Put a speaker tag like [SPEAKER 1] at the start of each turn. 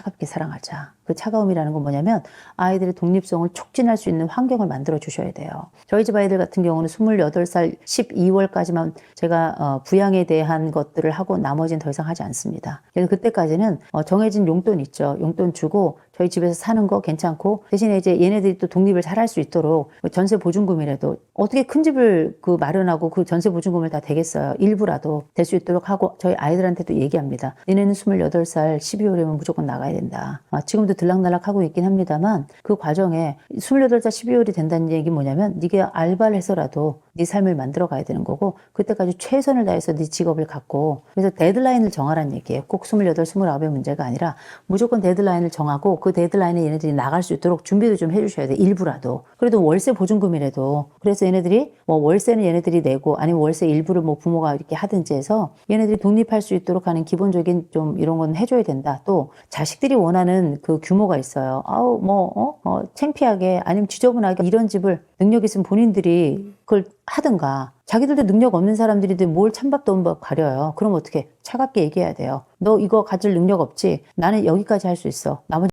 [SPEAKER 1] 차갑게 사랑하자. 그 차가움이라는 건 뭐냐면 아이들의 독립성을 촉진할 수 있는 환경을 만들어 주셔야 돼요. 저희 집 아이들 같은 경우는 28살 12월까지만 제가 어, 부양에 대한 것들을 하고 나머지는 더 이상 하지 않습니다. 그래서 그때까지는 어, 정해진 용돈 있죠. 용돈 주고 저희 집에서 사는 거 괜찮고 대신에 이제 얘네들이 또 독립을 잘 할 수 있도록 뭐 전세 보증금이라도 어떻게 큰 집을 그 마련하고 그 전세 보증금을 다 되겠어요. 일부라도 될 수 있도록 하고 저희 아이들한테도 얘기합니다. 얘네는 28살 12월이면 무조건 나가야 된다. 아, 지금도 들락날락 하고 있긴 합니다만 그 과정에 28살 12월이 된다는 얘기 뭐냐면 네가 알바를 해서라도 네 삶을 만들어 가야 되는 거고 그때까지 최선을 다해서 네 직업을 갖고 그래서 데드라인을 정하라는 얘기예요. 꼭 28, 29의 문제가 아니라 무조건 데드라인을 정하고 그 데드라인에 얘네들이 나갈 수 있도록 준비도 좀 해주셔야 돼. 일부라도. 그래도 월세 보증금이라도. 그래서 얘네들이 뭐 월세는 얘네들이 내고 아니면 월세 일부를 뭐 부모가 이렇게 하든지 해서 얘네들이 독립할 수 있도록 하는 기본적인 좀 이런 건 해줘야 된다. 또 자식들이 원하는 그 규모가 있어요. 아우 뭐 어? 어, 창피하게 아니면 지저분하게 이런 집을 능력 있으면 본인들이 그걸 하든가 자기들도 능력 없는 사람들인데 뭘 찬밥도 법 가려요. 그럼 어떻게 차갑게 얘기해야 돼요. 너 이거 가질 능력 없지? 나는 여기까지 할 수 있어. 나머지